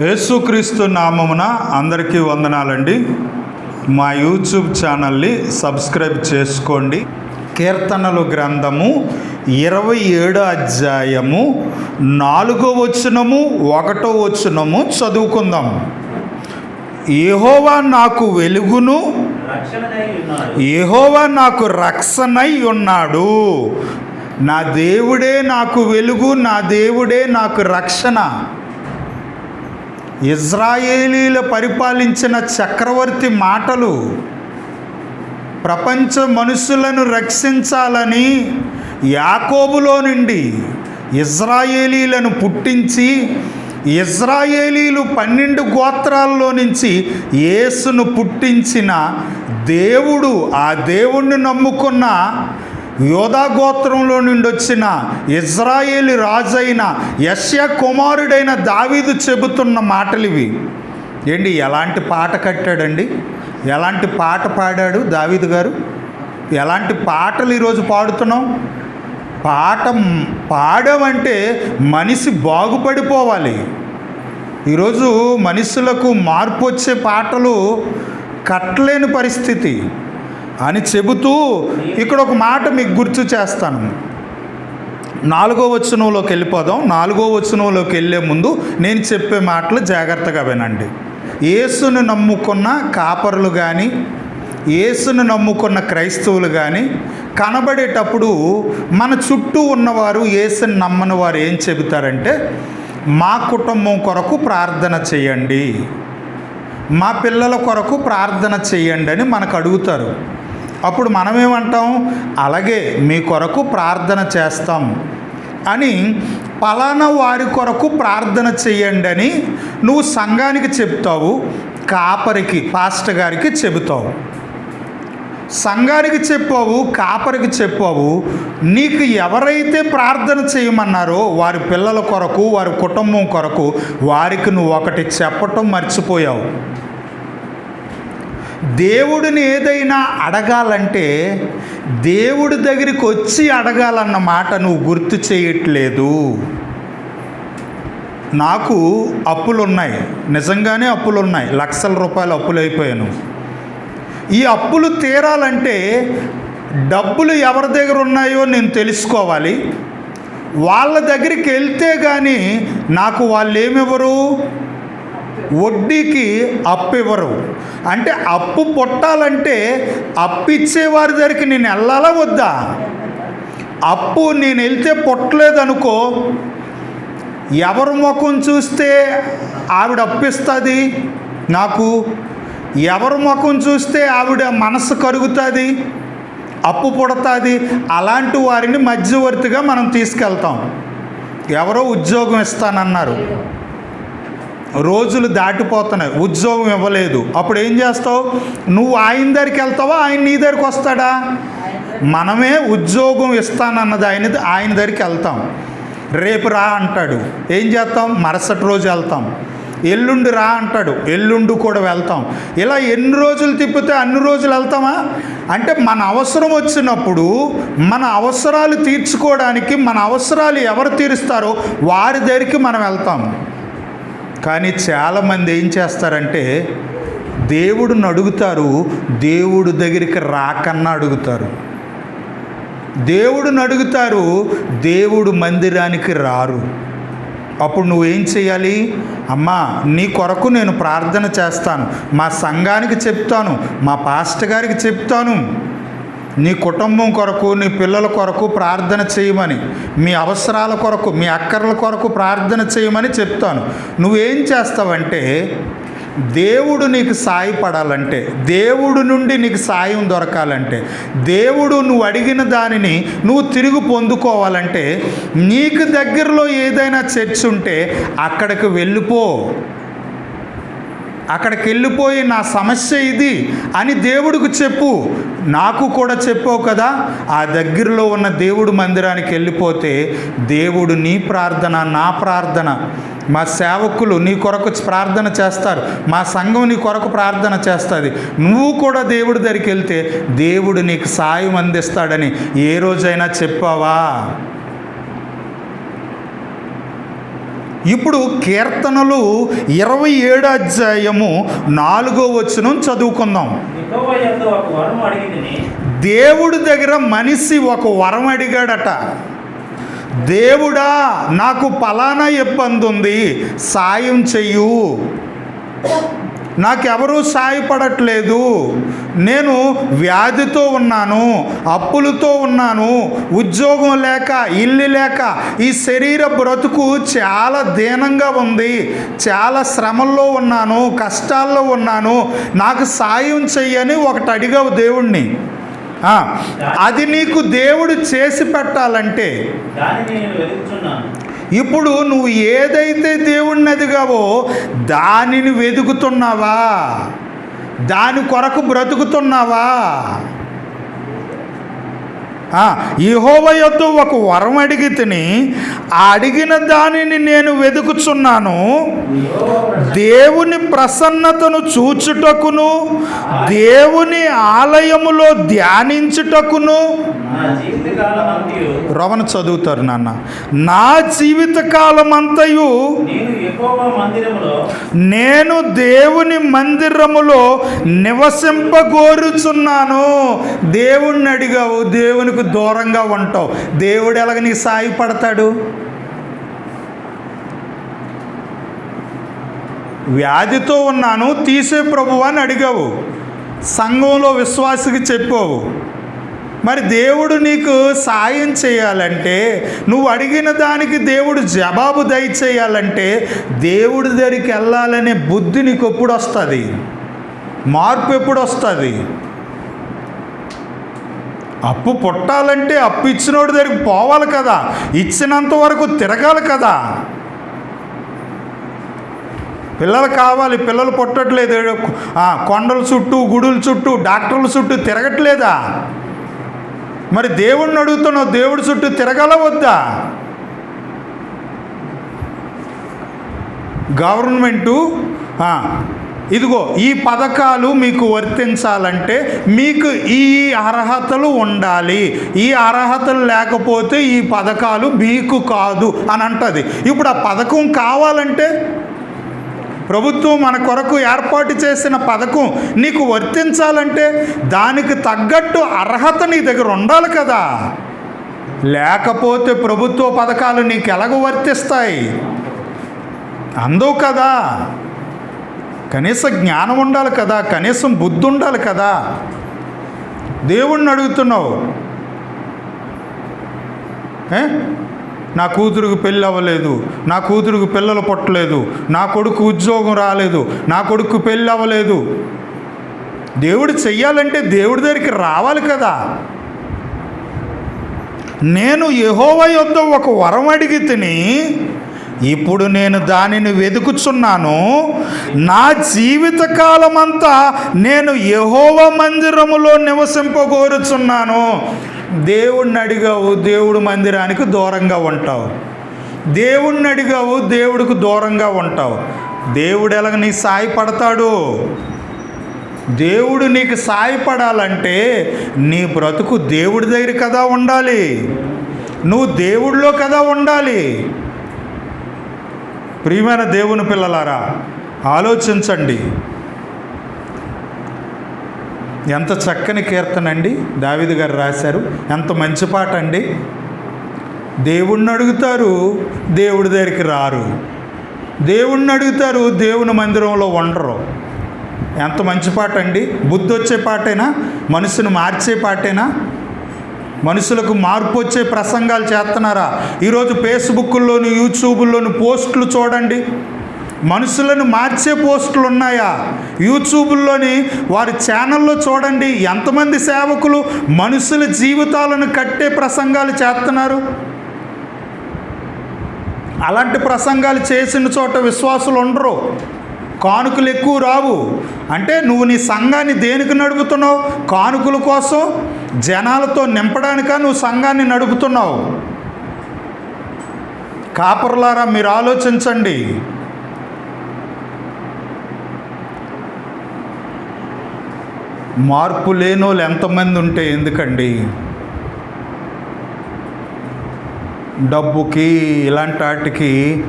యేసుక్రీస్తు నామమున అందరికీ వందనాలండి. మా యూట్యూబ్ ఛానల్ని సబ్స్క్రైబ్ చేసుకోండి. కీర్తనలు గ్రంథము ఇరవై ఏడో అధ్యాయము నాలుగో వచనము ఒకటో వచనము చదువుకుందాం. ఏహోవా నాకు వెలుగును ఏహోవా నాకు రక్షణై ఉన్నాడు. నా దేవుడే నాకు వెలుగు నా దేవుడే నాకు రక్షణ. ఇజ్రాయేలీల పరిపాలించిన చక్రవర్తి మాటలు ప్రపంచ మనుషులను రక్షించాలని యాకోబులో నుండి ఇజ్రాయేలీలను పుట్టించి ఇజ్రాయేలీలు పన్నెండు గోత్రాల్లో నుంచి యేసును పుట్టించిన దేవుడు ఆ దేవుణ్ణి నమ్ముకున్న యోధాగోత్రంలో నుండి వచ్చిన ఇజ్రాయేలి రాజైన యశ్య కుమారుడైన దావీదు చెబుతున్న మాటలు ఇవి. ఏంటి? ఎలాంటి పాట కట్టాడండి? ఎలాంటి పాట పాడాడు దావీదు గారు? ఎలాంటి పాటలు ఈరోజు పాడుతున్నాం? పాట పాడమంటే మనిషి బాగుపడిపోవాలి. ఈరోజు మనుషులకు మార్పు వచ్చే పాటలు కట్టలేని పరిస్థితి. అని చెబుతూ ఇక్కడ ఒక మాట మీకు గుర్తు చేస్తాను. నాలుగో వచనంలోకి వెళ్ళిపోదాం. నాలుగో వచనంలోకి వెళ్ళే ముందు నేను చెప్పే మాటలు జాగ్రత్తగా వినండి. యేసును నమ్ముకున్న కాపరులు కానీ యేసును నమ్ముకున్న క్రైస్తవులు కానీ కనబడేటప్పుడు మన చుట్టూ ఉన్నవారు యేసుని నమ్మని వారు ఏం చెబుతారంటే మా కుటుంబం కొరకు ప్రార్థన చేయండి. మా పిల్లల కొరకు ప్రార్థన చేయండి అని మనకు అడుగుతారు. అప్పుడు మనమేమంటాం? అలాగే మీ కొరకు ప్రార్థన చేస్తాం అని పలానా వారి కొరకు ప్రార్థన చెయ్యండి అని నువ్వు సంఘానికి చెప్తావు కాపరికి పాస్టర్ గారికి చెబుతావు. సంఘానికి చెప్పావు కాపరికి చెప్పావు నీకు ఎవరైతే ప్రార్థన చేయమన్నారో వారి పిల్లల కొరకు వారి కుటుంబం కొరకు వారికి నువ్వు ఒకటి చెప్పటం మర్చిపోయావు. దేవుడిని ఏదైనా అడగాలంటే దేవుడి దగ్గరికి వచ్చి అడగాలన్న మాట నువ్వు గుర్తు చేయట్లేదు. నాకు అప్పులు ఉన్నాయి నిజంగానే అప్పులు ఉన్నాయి లక్షల రూపాయలు అప్పులు అయిపోయాను. ఈ అప్పులు తీరాలంటే డబ్బులు ఎవరి దగ్గర ఉన్నాయో నేను తెలుసుకోవాలి. వాళ్ళ దగ్గరికి వెళ్తే కానీ నాకు వాళ్ళు ఏమివ్వరు వడ్డీకి అప్పు ఇవ్వరు. అంటే అప్పు పుట్టాలంటే అప్పు ఇచ్చేవారి దగ్గరికి నేను వెళ్ళాలా వద్దా? అప్పు నేను వెళ్తే పుట్టలేదనుకో ఎవరి ముఖం చూస్తే ఆవిడ అప్పిస్తుంది? నాకు ఎవరి ముఖం చూస్తే ఆవిడ మనసు కరుగుతుంది? అప్పు పుడతాది? అలాంటి వారిని మధ్యవర్తిగా మనం తీసుకెళ్తాం. ఎవరో ఉద్యోగం ఇస్తానన్నారు. రోజులు దాటిపోతున్నాయి ఉద్యోగం ఇవ్వలేదు. అప్పుడు ఏం చేస్తావు? నువ్వు ఆయన దగ్గరికి వెళ్తావా? ఆయన నీ దగ్గరికి వస్తాడా? మనమే ఉద్యోగం ఇస్తానన్నది ఆయన ఆయన దగ్గరికి వెళ్తాం. రేపు రా అంటాడు. ఏం చేస్తాం? మరుసటి రోజు వెళ్తాం. ఎల్లుండి రా అంటాడు. ఎల్లుండి కూడా వెళ్తాం. ఇలా ఎన్ని రోజులు తిప్పితే అన్ని రోజులు వెళ్తామా? అంటే మన అవసరం వచ్చినప్పుడు మన అవసరాలు తీర్చుకోవడానికి మన అవసరాలు ఎవరు తీరుస్తారో వారి దగ్గరికి మనం వెళ్తాం. కానీ చాలామంది ఏం చేస్తారంటే దేవుడిని అడుగుతారు దేవుడు దగ్గరికి రాకన్నా అడుగుతారు. దేవుడిని అడుగుతారు దేవుడు మందిరానికి రారు. అప్పుడు నువ్వేం చేయాలి? అమ్మా నీ కొరకు నేను ప్రార్థన చేస్తాను. మా సంఘానికి చెప్తాను మా పాస్టర్ గారికి చెప్తాను. నీ కుటుంబం కొరకు నీ పిల్లల కొరకు ప్రార్థన చేయమని మీ అవసరాల కొరకు మీ అక్కర్ల కొరకు ప్రార్థన చేయమని చెప్తాను. నువ్వేం చేస్తావంటే దేవుడు నీకు సాయపడాలంటే దేవుడు నుండి నీకు సాయం దొరకాలంటే దేవుడు నువ్వు అడిగిన దానిని నువ్వు తిరిగి పొందుకోవాలంటే నీకు దగ్గరలో ఏదైనా చర్చ్ ఉంటే అక్కడికి వెళ్ళిపో. అక్కడికి వెళ్ళిపోయి నా సమస్య ఇది అని దేవుడికి చెప్పు. నాకు కూడా చెప్పావు కదా ఆ దగ్గరలో ఉన్న దేవుడు మందిరానికి వెళ్ళిపోతే దేవుడు నీ ప్రార్థన నా ప్రార్థన. మా సేవకులు నీ కొరకు ప్రార్థన చేస్తారు. మా సంఘం నీ కొరకు ప్రార్థన చేస్తుంది. నువ్వు కూడా దేవుడి దగ్గరికి వెళ్తే దేవుడు నీకు సాయం అందిస్తాడని ఏ రోజైనా చెప్పావా? ఇప్పుడు కీర్తనలు ఇరవై ఏడు అధ్యాయము నాలుగో వచనం చదువుకుందాం. దేవుడి దగ్గర మనిషి ఒక వరం అడిగాడట. దేవుడా నాకు పలానా ఇబ్బంది ఉంది సాయం చెయ్యు. నాకెవరూ సాయపడట్లేదు. నేను వ్యాధితో ఉన్నాను అప్పులతో ఉన్నాను ఉద్యోగం లేక ఇల్లు లేక ఈ శరీర బ్రతుకు చాలా దీనంగా ఉంది. చాలా శ్రమల్లో ఉన్నాను కష్టాల్లో ఉన్నాను. నాకు సాయం చెయ్యని ఒకటి అడిగావు దేవుణ్ణి. అది నీకు దేవుడు చేసి పెట్టాలంటే ఇప్పుడు నువ్వు ఏదైతే దేవుణ్ణి ఎదిగావో దానిని వెతుకుతున్నావా దాని కొరకు బ్రతుకుతున్నావా? యహోవ యొద్ద ఒక వరం అడిగి తిని ఆ అడిగిన దానిని నేను వెతుకుచున్నాను దేవుని ప్రసన్నతను చూచుటకును దేవుని ఆలయములో ధ్యానించుటకును. రవణ చదువుతారు నాన్న. నా జీవితకాలమంతయు నేను నేను దేవుని మందిరములో నివసింపగోరుచున్నాను. దేవుణ్ణి అడిగావు దేవునికి దూరంగా ఉంటావు? దేవుడు ఎలాగ నీకు సాయపడతాడు? వ్యాధితో ఉన్నాను తీసే ప్రభువా అని అడిగావు. సంఘంలో విశ్వాసికి చెప్పావు. మరి దేవుడు నీకు సాయం చేయాలంటే నువ్వు అడిగిన దానికి దేవుడు జవాబు దయచేయాలంటే దేవుడి దగ్గరికి వెళ్ళాలనే బుద్ధి నీకు ఎప్పుడు వస్తుంది? మార్పు ఎప్పుడు వస్తుంది? అప్పు పుట్టాలంటే అప్పు ఇచ్చినోడి దగ్గరికి పోవాలి కదా. ఇచ్చినంత వరకు తిరగాలి కదా. పిల్లలు కావాలి పిల్లలు పుట్టట్లేదు. కొండల చుట్టూ గుడుల చుట్టూ డాక్టర్ల చుట్టూ తిరగట్లేదా? మరి దేవుణ్ణి అడుగుతున్నావు దేవుడి చుట్టూ తిరగల వద్దా? గవర్నమెంటు ఇదిగో ఈ పథకాలు మీకు వర్తించాలంటే మీకు ఈ అర్హతలు ఉండాలి. ఈ అర్హతలు లేకపోతే ఈ పథకాలు మీకు కాదు అని అంటది. ఇప్పుడు ఆ పథకం కావాలంటే ప్రభుత్వం మన కొరకు ఏర్పాటు చేసిన పథకం నీకు వర్తించాలంటే దానికి తగ్గట్టు అర్హత నీ దగ్గర ఉండాలి కదా. లేకపోతే ప్రభుత్వ పథకాలు నీకు ఎలాగ వర్తిస్తాయి? అందవు కదా. కనీస జ్ఞానం ఉండాలి కదా కనీసం బుద్ధి ఉండాలి కదా. దేవుణ్ణి అడుగుతున్నావు. ఏ? నా కూతురుకు పెళ్ళి అవ్వలేదు నా కూతురుకు పిల్లలు పుట్టలేదు నా కొడుకు ఉద్యోగం రాలేదు నా కొడుకు పెళ్ళి అవ్వలేదు. దేవుడు చెయ్యాలంటే దేవుడి దగ్గరికి రావాలి కదా. నేను యహోవ యొద్ద ఒక వరం అడిగి తిని ఇప్పుడు నేను దానిని వెతుకుచున్నాను. నా జీవితకాలమంతా నేను యహోవ మందిరములో నివసింపగోరుచున్నాను. దేవుణ్ణి అడిగావు దేవుడు మందిరానికి దూరంగా ఉంటావు. దేవుణ్ణి అడిగావు దేవుడికి దూరంగా ఉంటావు. దేవుడు ఎలాగ నీ సాయపడతాడు దేవుడు నీకు సాయపడాలంటే నీ బ్రతుకు దేవుడి దగ్గర కదా ఉండాలి. నువ్వు దేవుడిలో కదా ఉండాలి. ప్రియమైన దేవుని పిల్లలారా ఆలోచించండి. ఎంత చక్కని కీర్తన అండి దావిది గారు రాశారు. ఎంత మంచి పాట అండి. దేవుణ్ణి అడుగుతారు దేవుడి దగ్గరికి రారు. దేవుణ్ణి అడుగుతారు దేవుని మందిరంలో ఉండరు. ఎంత మంచి పాట అండి. బుద్ధి వచ్చే పాటేనా? మనసును మార్చే పాటేనా? మనుషులకు మార్పు వచ్చే ప్రసంగాలు చేస్తున్నారా? ఈరోజు ఫేస్బుక్లోను యూట్యూబ్లోని పోస్టులు చూడండి. మనుషులను మార్చే పోస్టులు ఉన్నాయా? యూట్యూబ్లోని వారి ఛానల్లో చూడండి. ఎంతమంది సేవకులు మనుషుల జీవితాలను కట్టే ప్రసంగాలు చేస్తున్నారు? అలాంటి ప్రసంగాలు చేసిన చోట విశ్వాసులు ఉండరు. కానుకలు ఎక్కువ రావు. అంటే నువ్వు నీ సంఘాన్ని దేనికి నడుపుతున్నావు? కానుకల కోసం జనాలతో నింపడానిక నువ్వు సంఘాన్ని నడుపుతున్నావు? కాపర్లారా మీరు ఆలోచించండి. మార్పు లేనోళ్ళు ఎంతమంది ఉంటే ఎందుకండి? డబ్బుకి ఇలాంటి వాటికి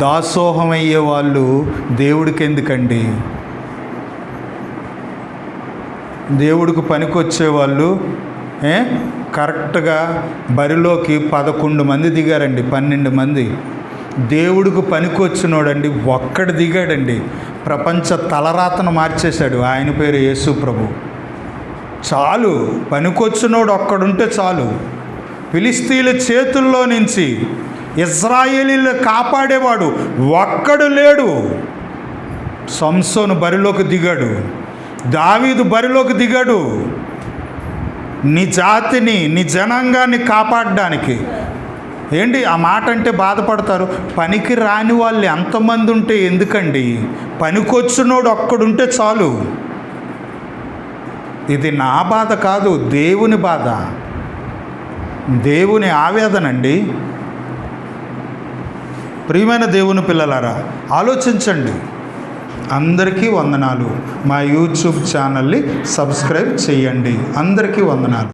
దాసోహం అయ్యే వాళ్ళు దేవుడికి ఎందుకండి దేవుడికి పనికొచ్చే వాళ్ళు ఏ? కరెక్ట్గా బరిలోకి పదకొండు మంది దిగారండి పన్నెండు మంది. దేవుడికి పనికొచ్చినోడండి ఒక్కడు దిగాడండి. ప్రపంచ తలరాతను మార్చేశాడు ఆయన పేరు యేసు ప్రభు చాలు పనికొచ్చినోడు ఒక్కడుంటే చాలు. ఫిలిస్తీన్ల చేతుల్లో నుంచి ఇజ్రాయేలీలు కాపాడేవాడు. ఒక్కడు లేడు. సంసోను బరిలోకి దిగాడు. దావీదు బరిలోకి దిగాడు. నీ జాతిని నీ జనాంగాన్ని కాపాడడానికి. ఏంటి? ఆ మాట అంటే బాధపడతారు. పనికి రాని వాళ్ళు ఎంతమంది ఉంటే ఎందుకండి? పనికొచ్చినోడు ఒక్కడుంటే చాలు. ఇది నా బాధ కాదు దేవుని బాధ. దేవుని ఆవేదన అండి ప్రియమైన దేవుని పిల్లలారా ఆలోచించండి. అందరికీ వందనాలు. మా యూట్యూబ్ ఛానల్ని సబ్స్క్రైబ్ చేయండి. అందరికీ వందనాలు.